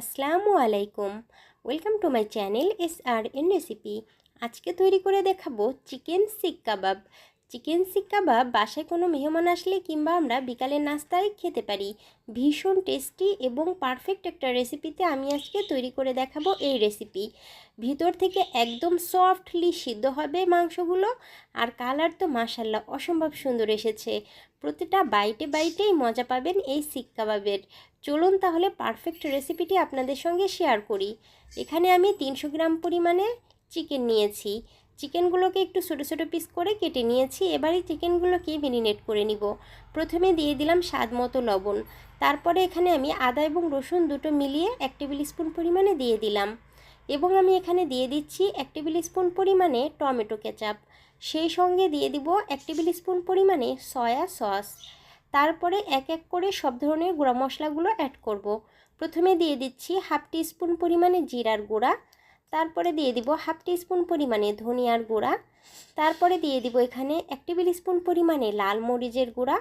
আসসালামু আলাইকুম। Welcome to my channel S R N recipe. আজকে তৈরি করে দেখাবো চিকেন সিক কাবাব। চিকেন শিক কাবাব বাসায় কোনো মেহমান আসলে কিংবা আমরা বিকালের নাস্তায় খেতে পারি। ভীষণ টেস্টি এবং পারফেক্ট একটা রেসিপিতে আমি আজকে তৈরি করে দেখাবো এই রেসিপি। ভিতর থেকে একদম সফটলি সিদ্ধ হবে মাংসগুলো আর কালার তো মাসাল্লাহ অসম্ভব সুন্দর এসেছে। প্রতিটা বাইটে বাইটেই মজা পাবেন এই শিক কাবাবের চলুন তাহলে পারফেক্ট রেসিপিটি আপনাদের সঙ্গে শেয়ার করি। এখানে আমি তিনশো গ্রাম পরিমাণে চিকেন নিয়েছি। চিকেনগুলোকে একটু ছোটো ছোটো পিস করে কেটে নিয়েছি। এবারে চিকেনগুলোকে মেরিনেট করে নিব। প্রথমে দিয়ে দিলাম স্বাদ মতো লবণ। তারপরে এখানে আমি আদা এবং রসুন দুটো মিলিয়ে এক টেবিল স্পুন পরিমাণে দিয়ে দিলাম। এবং আমি এখানে দিয়ে দিচ্ছি এক টেবিল স্পুন পরিমাণে টমেটো কেচাপ। সেই সঙ্গে দিয়ে দিব এক টেবিল স্পুন পরিমাণে সয়া সস। তারপরে এক এক করে সব ধরনের গুঁড়া মশলাগুলো অ্যাড করব। প্রথমে দিয়ে দিচ্ছি হাফ টি স্পুন পরিমাণে জিরার গুঁড়া। তারপরে দিয়ে দিব হাফ স্পুন পরিমাণে ধনিয়ার গুঁড়া। তারপরে দিয়ে দিব এখানে এক টেবিল স্পুন পরিমাণে লাল মরিচের গুঁড়া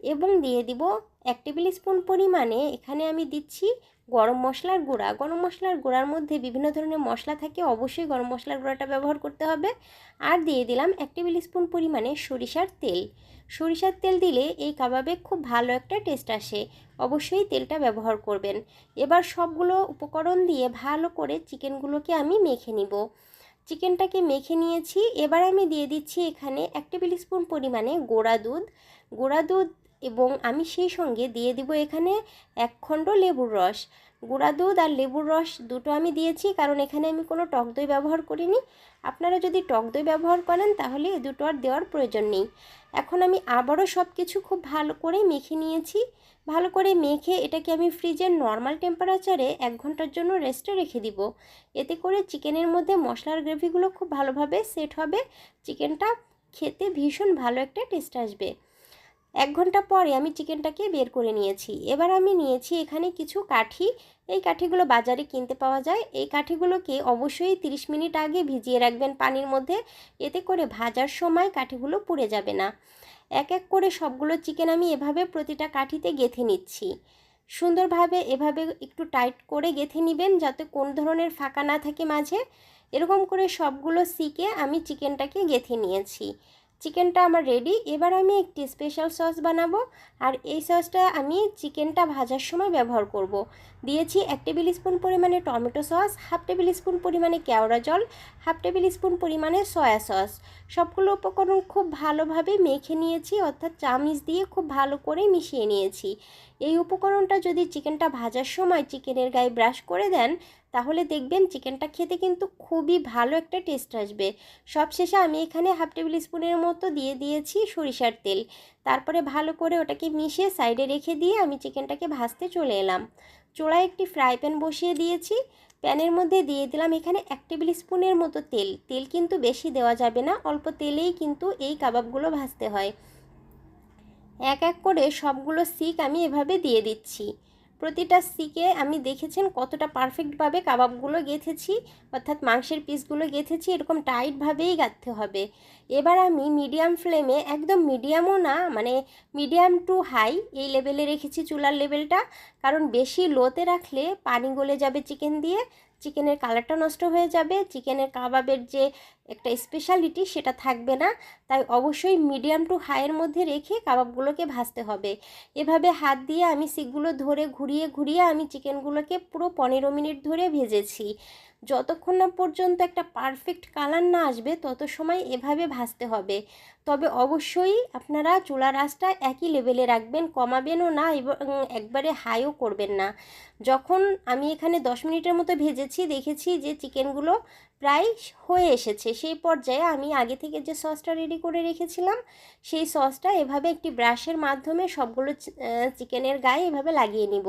এবং দিয়ে দিব এক টেবিল স্পুন পরিমাণে এখানে আমি দিচ্ছি গরম মশলার গুঁড়া। গরম মশলার গুঁড়ার মধ্যে বিভিন্ন ধরনের মশলা থাকে, অবশ্যই গরম মশলার গুঁড়াটা ব্যবহার করতে হবে। আর দিয়ে দিলাম এক টেবিল স্পুন পরিমাণে সরিষার তেল। সরিষার তেল দিলে এই কাবাবে খুব ভালো একটা টেস্ট আসে। অবশ্যই তেলটা ব্যবহার করবেন। এবার সবগুলো উপকরণ দিয়ে ভালো করে চিকেনগুলোকে আমি মেখে নিব। চিকেনটাকে মেখে নিয়েছি। এবার আমি দিয়ে দিচ্ছি এখানে এক টেবিল স্পুন পরিমাণে গোড়া দুধ। গোড়া দুধ এবং আমি সেই সঙ্গে দিয়ে দিব এখানে এক খণ্ড লেবুর রস। গুঁড়া দুধ আর লেবুর রস দুটো আমি দিয়েছি, কারণ এখানে আমি কোনো টক দই ব্যবহার করিনি। আপনারা যদি টক দই ব্যবহার করেন, তাহলে এ দুটো আর দেওয়ার প্রয়োজন নেই। এখন আমি আবারও সব কিছু খুব ভালো করে মেখে নিয়েছি। ভালো করে মেখে এটাকে আমি ফ্রিজের নর্মাল টেম্পারেচারে এক ঘণ্টার জন্য রেস্টে রেখে দিব। এতে করে চিকেনের মধ্যে মশলার গ্রেভিগুলো খুব ভালোভাবে সেট হবে। চিকেনটা খেতে ভীষণ ভালো একটা টেস্ট আসবে। এক ঘণ্টা পরে আমি চিকেনটাকে বের করে নিয়েছি। এবার আমি নিয়েছি এখানে কিছু কাঠি। এই কাঠিগুলো বাজারে কিনতে পাওয়া যায়। এই কাঠিগুলোকে অবশ্যই 30 মিনিট আগে ভিজিয়ে রাখবেন পানির মধ্যে। এতে করে ভাজার সময় কাঠিগুলো পুড়ে যাবে না। এক এক করে সবগুলো চিকেন আমি এভাবে প্রতিটা কাঠিতে গেঁথে নিচ্ছি। সুন্দরভাবে এভাবে একটু টাইট করে গেঁথে নেবেন যাতে কোন ধরনের ফাঁকা না থাকে মাঝে। এরকম করে সবগুলো সিকে আমি চিকেনটাকে গেঁথে নিয়েছি। চিকেনটা আমার রেডি এবার আমি একটি স্পেশাল সস বানাবো। আর এই সসটা আমি চিকেনটা ভাজার সময় ব্যবহার করব। দিয়েছি এক টেবিল স্পুন পরিমাণে tomato sauce half tablespoon পরিমাণে কেওড়া জল, হাফ টেবিল স্পুন পরিমাণে সয়া সস সবগুলো উপকরণ খুব ভালোভাবে মেখে নিয়েছি, অর্থাৎ চামিচ দিয়ে খুব ভালো করে মিশিয়ে নিয়েছি। এই উপকরণটা যদি চিকেনটা ভাজার সময় চিকেনের গায়ে ব্রাশ করে দেন, তাহলে দেখবেন চিকেনটা খেতে কিন্তু খুবই ভালো একটা টেস্ট আসবে। সবশেষে আমি এখানে হাফ টেবিল স্পুনের মতো দিয়ে দিয়েছি সরিষার তেল। তারপরে ভালো করে ওটাকে মিশিয়ে সাইডে রেখে দিয়ে আমি চিকেনটাকে ভাজতে চলে এলাম। চোড়ায় একটি ফ্রাই প্যান বসিয়ে দিয়েছি। প্যানের মধ্যে দিয়ে দিলাম এখানে এক টেবিল স্পুনের মতো তেল। তেল কিন্তু বেশি দেওয়া যাবে না, অল্প তেলেই কিন্তু এই কাবাবগুলো ভাজতে হয়। এক এক করে সবগুলো সিক আমি এভাবে দিয়ে দিচ্ছি। প্রতিটা সিকে আমি দেখেছেন কতটা পারফেক্টভাবে কাবাবগুলো গেঁথেছি, অর্থাৎ মাংসের পিসগুলো গেঁথেছি, এরকম টাইটভাবেই গাঁথতে হবে। এবার আমি মিডিয়াম ফ্লেমে একদম মিডিয়ামও না মানে মিডিয়াম টু হাই এই লেভেলে রেখেছি চুলার লেভেলটা কারণ বেশি লোতে রাখলে পানি গলে যাবে চিকেন দিয়ে চিকেনের কালারটা নষ্ট হয়ে যাবে। চিকেনের কাবাবের যে একটা স্পেশালিটি সেটা থাকবে না। তাই অবশ্যই মিডিয়াম টু হাইয়ের মধ্যে রেখে কাবাবগুলোকে ভাজতে হবে। এভাবে হাত দিয়ে আমি সিকগুলো ধরে ঘুরিয়ে ঘুরিয়ে আমি চিকেনগুলোকে পুরো পনেরো মিনিট ধরে ভেজেছি। যতক্ষণ না পর্যন্ত একটা পারফেক্ট কালার না আসবে, তত সময় এভাবে ভাজতে হবে। তবে অবশ্যই আপনারা চুলার আঁচটা একই লেভেলে রাখবেন, কমাবেনও না এবং একবারে হাইও করবেন না। যখন আমি এখানে দশ মিনিটের মতো ভেজেছি, দেখেছি যে চিকেনগুলো প্রায় হয়ে এসেছে, সেই পর্যায়ে আমি আগে থেকে যে সসটা রেডি করে রেখেছিলাম, সেই সসটা এভাবে একটি ব্রাশের মাধ্যমে সবগুলো চিকেনের গায়ে এভাবে লাগিয়ে নিব।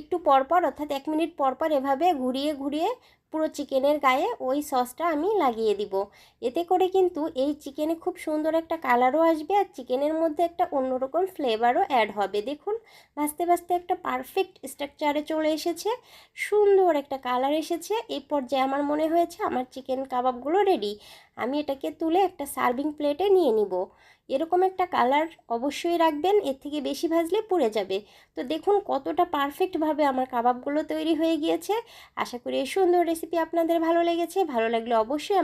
একটু পরপর, অর্থাৎ এক মিনিট পরপর এভাবে ঘুরিয়ে ঘুরিয়ে পুরো চিকেনের গায়ে ওই সসটা আমি লাগিয়ে দিব। এতে করে কিন্তু এই চিকেনে খুব সুন্দর একটা কালারও আসবে আর চিকেনের মধ্যে একটা অন্যরকম ফ্লেভারও অ্যাড হবে। দেখুন, ভাজতে ভাজতে একটা পারফেক্ট স্ট্রাকচারে চলে এসেছে, সুন্দর একটা কালার এসেছে। এই পর্যায়ে আমার মনে হয়েছে আমার চিকেন কাবাবগুলো রেডি। আমি এটাকে তুলে একটা সার্ভিং প্লেটে নিয়ে নিব। এরকম একটা কালার অবশ্যই রাখবেন, এর থেকে বেশি ভাজলে পুড়ে যাবে। তো দেখুন কতটা পারফেক্টভাবে আমার কাবাবগুলো তৈরি হয়ে গিয়েছে। আশা করি এই সুন্দর রেসিপি আপনাদের ভালো লেগেছে। ভালো লাগলে অবশ্যই